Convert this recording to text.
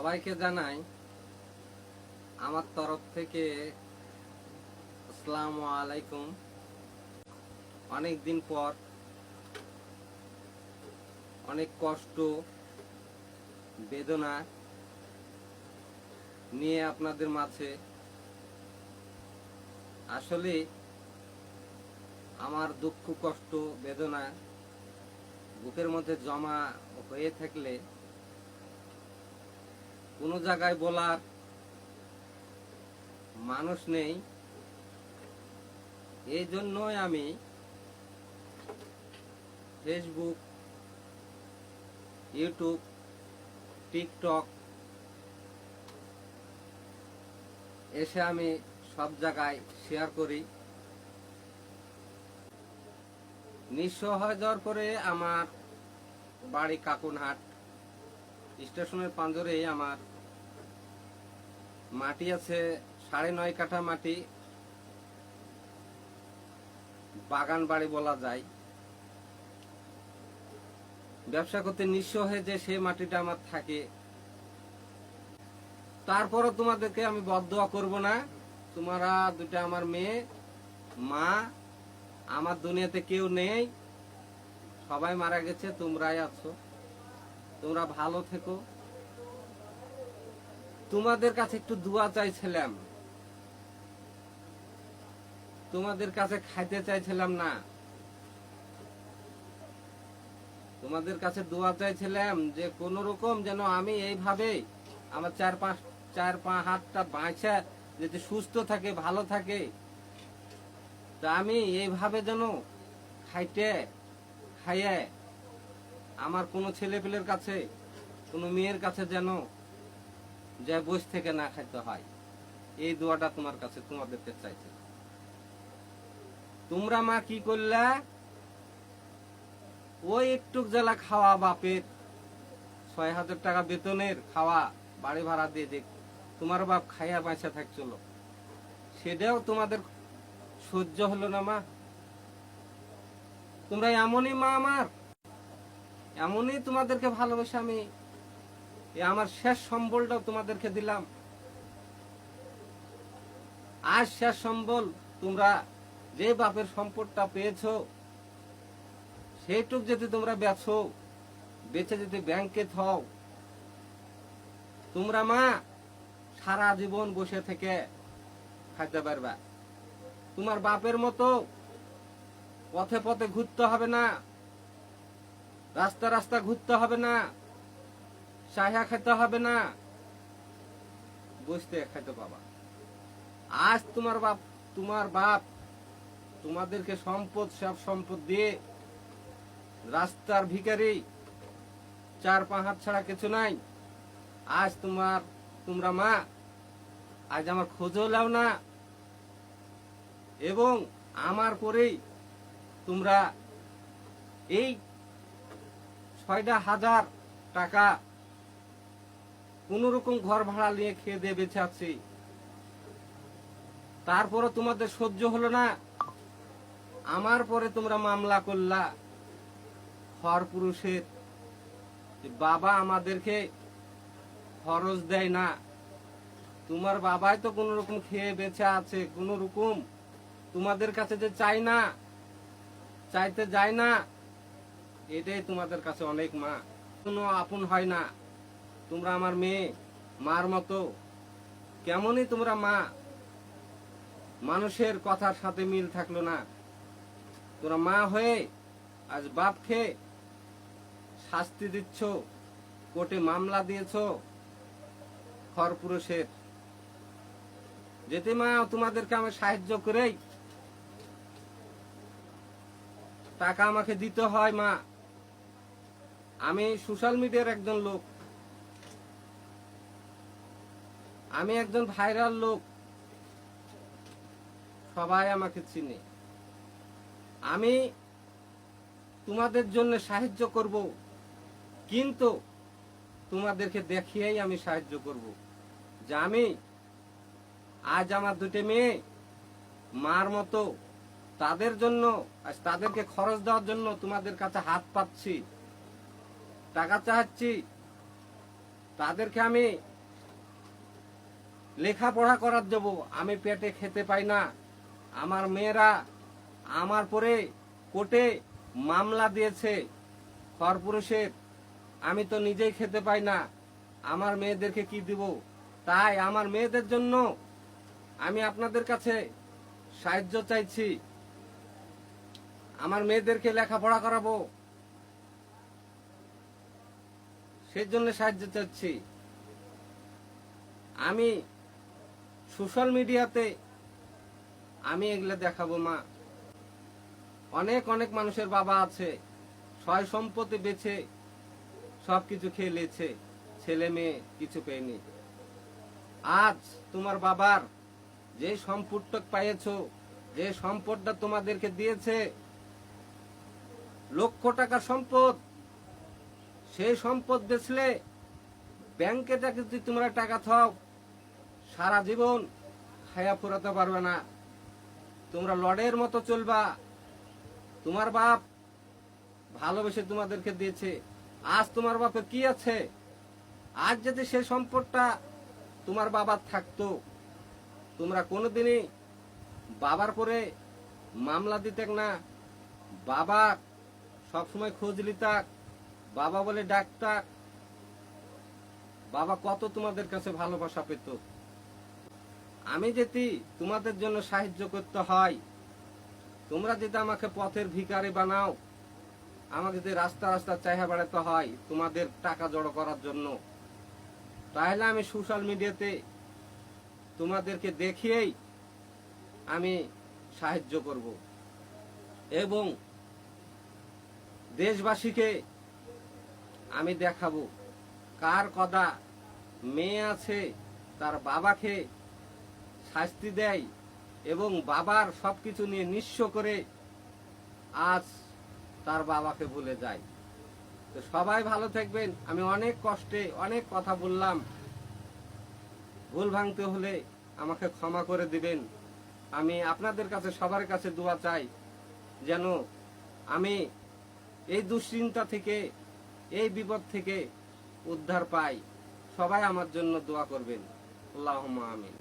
সবাইকে জানাই আমার তরফ থেকে আসসালামু আলাইকুম। অনেক দিন পর, অনেক কষ্ট, বেদনা নিয়ে আপনাদের মাঝে। আসলে আমার দুঃখ, কষ্ট, বেদনা বুকের মধ্যে জমা হয়ে থাকলে কোনো জায়গায় বলার মানুষ নেই। এই জন্যই আমি ফেসবুক ইউটিউব টিকটক এসে আমি সব জায়গায় শেয়ার করি। নিঃস্ব হয়ে যাওয়ার পরে আমার বাড়ি কাকুনহাট স্টেশনের পাঞ্জরেই আমার মাটি আছে সাড়ে নয় কাঠা মাটি। বাগান বাড়ি বলা যায়। ব্যবসা করতে নিঃস্ব হয়ে যে সেই মাটিটা আমার থাকে। তারপরও তোমাদেরকে আমি বদয়া করব না। তোমরা দুটা আমার মেয়ে, মা, আমার দুনিয়াতে কেউ নেই। সবাই মারা গেছে, তোমরাই আছো। তোমরা ভালো থেকো। তোমাদের কাছে একটু দোয়া চাইছিলাম। তোমাদের কাছে খাইতে চাইছিলাম না। তোমাদের কাছে দোয়া চাইছিলাম যে কোন রকম যেন আমি এইভাবে আমার চার পাঁচ চার পাঁচ হাতটা বাঁচা যাতে সুস্থ থাকে, ভালো থাকে। তা আমি এইভাবে যেন খাইতে, খাইয়ে আমার কোনো ছেলে পেলের কাছে, কোনো মেয়ের কাছে যেন যে বস থেকে না খাইতে হয়। এই দোয়াটা তোমার কাছে তোমাদেরকে চাইছে তোমরা মা কি করলা? ওই একটু জেলা খাওয়া বাপের। ছয় হাজার টাকা বেতনের খাওয়া বাড়ি ভাড়া দিয়ে দেখ তোমার বাপ খাইয়া বাঁচা থাকছিল। সেটাও তোমাদের সহ্য হলো না মা। তোমরা এমনই মা আমার। এমনই তোমাদেরকে ভালোবেসে আমি আমার শেষ সম্বলটাও তোমাদেরকে দিলাম। আজ শেষ সম্বল তোমরা যে বাপের সম্পদটা পেয়েছ, সেইটুক যদি তোমরা বেছো বেচে যদি ব্যাংকে থাও, তোমরা মা সারা জীবন বসে থেকে খাইতে পারবা। তোমার বাপের মতো পথে পথে ঘুরতে হবে না, রাস্তা রাস্তা ঘুরতে হবে না চাহিয়া খেতে হবে না। বসতে খাইতে পাবা আজ তোমার বাপ তোমার বাপ তোমাদেরকে সম্পদ, সব সম্পদ দিয়ে রাস্তার ভিখারি, চার পাঁচ হাত ছাড়া কিছু নাই। আজ তোমার, তোমরা মা, আজ আমার খোঁজও লাও না। এবং আমার পরেই তোমরা এই ছয়টা হাজার টাকা কোন রকম ঘর ভাড়া নিয়ে খেয়ে দিয়ে বেঁচে আছি। তারপরে তোমাদের সহ্য হলো না। আমার পরে তোমরা মামলা করলা। হর পুরুষের বাবা আমাদেরকে খরচ দেয় না। তোমার বাবাই তো কোন রকম খেয়ে বেঁচে আছে কোন রকম তোমাদের কাছে যে চাই না, চাইতে যায় না, এটাই তোমাদের কাছে অনেক মা। কোনো আপন হয় না। তোমরা আমার মেয়ে, মার মতো। কেমনই তোমরা মা, মানুষের কথার সাথে মিল থাকল না। তোমরা মা হয়ে আজ বাপ খেয়ে শাস্তি দিচ্ছ, কোর্টে মামলা দিয়েছ খরপুরুষের যেতে মা, তোমাদেরকে আমি সাহায্য করেই। টাকা আমাকে দিতে হয় মা। আমি সোশ্যাল মিডিয়ার একজন লোক। আমি একজন ভাইরাল লোক। সবাই আমাকে চিনে। আমি তোমাদের জন্য সাহায্য করব, কিন্তু তোমাদেরকে দেখিয়েই আমি সাহায্য করব। যে আমি আজ আমার দুটি মেয়ে, মার মতো। তাদের জন্য, আজ তাদেরকে খরচ দেওয়ার জন্য তোমাদের কাছে হাত পাচ্ছি টাকা চাচ্ছি। তাদেরকে আমি লেখাপড়া করার দেব আমি পেটে খেতে পাই না। আমার মেয়েরা আমার পরে কোর্টে মামলা দিয়েছে খরপুরুষের আমি তো নিজেই খেতে পাই না। আমার মেয়েদেরকে কি দিব? তাই আমার মেয়েদের জন্য আমি আপনাদের কাছে সাহায্য চাইছি। আমার মেয়েদেরকে লেখাপড়া করাবো। সেই জন্য সাহায্য চাচ্ছি। আমি সোশ্যাল মিডিয়াতে আমি এগুলো দেখাবো, মা। অনেক অনেক মানুষের বাবা আছে, সয় সম্পত্তি বেছে সব কিছু খেয়ে নিয়েছে ছেলে মেয়ে কিছু পেয়নি। আজ তোমার বাবার যে সম্পদটা পাইয়েছো, যে সম্পদটা তোমাদেরকে দিয়েছে, লক্ষ টাকা সম্পদ, সেই সম্পদ বেচলে ব্যাংকে যদি তোমরা টাকা থাও সারা জীবন খায়া ফুরাতে পারবে না। তোমরা লড়ের মতো চলবা। তোমার বাপ ভালোবেসে তোমাদেরকে দিয়েছে। আজ তোমার বাপের কি আছে? আজ যদি সে সম্পদটা তোমার বাবার থাকতো, তোমরা কোনোদিনই বাবার পরে মামলা দিতেক না। বাবা সবসময় খোঁজ লিতাক বাবা বলে ডাকতাক। বাবা কত তোমাদের কাছে ভালোবাসা পেত। আমি যদি তোমাদের জন্য সাহায্য করতে হয়, তোমরা যদি আমাকে পথের ভিখারি বানাও, আমাকে যদি রাস্তা রাস্তা চাহিয়া বেড়াতে হয় তোমাদের টাকা জড়ো করার জন্য, তাহলে আমি সোশ্যাল মিডিয়াতে তোমাদেরকে দেখিয়েই আমি সাহায্য করব। এবং দেশবাসীকে আমি দেখাবো কার কদা মেয়ে আছে, তার বাবাকে শাস্তি দেয় এবং বাবার সব কিছু নিয়ে নিঃস্ব করে আজ তার বাবাকে ভুলে যায়। তো সবাই ভালো থাকবেন। আমি অনেক কষ্টে অনেক কথা বললাম। ভুল ভাঙতে হলে আমাকে ক্ষমা করে দিবেন। আমি আপনাদের কাছে, সবার কাছে দোয়া চাই যেন আমি এই দুশ্চিন্তা থেকে, এই বিপদ থেকে উদ্ধার পাই। সবাই আমার জন্য দোয়া করবেন। আল্লাহ আমিন।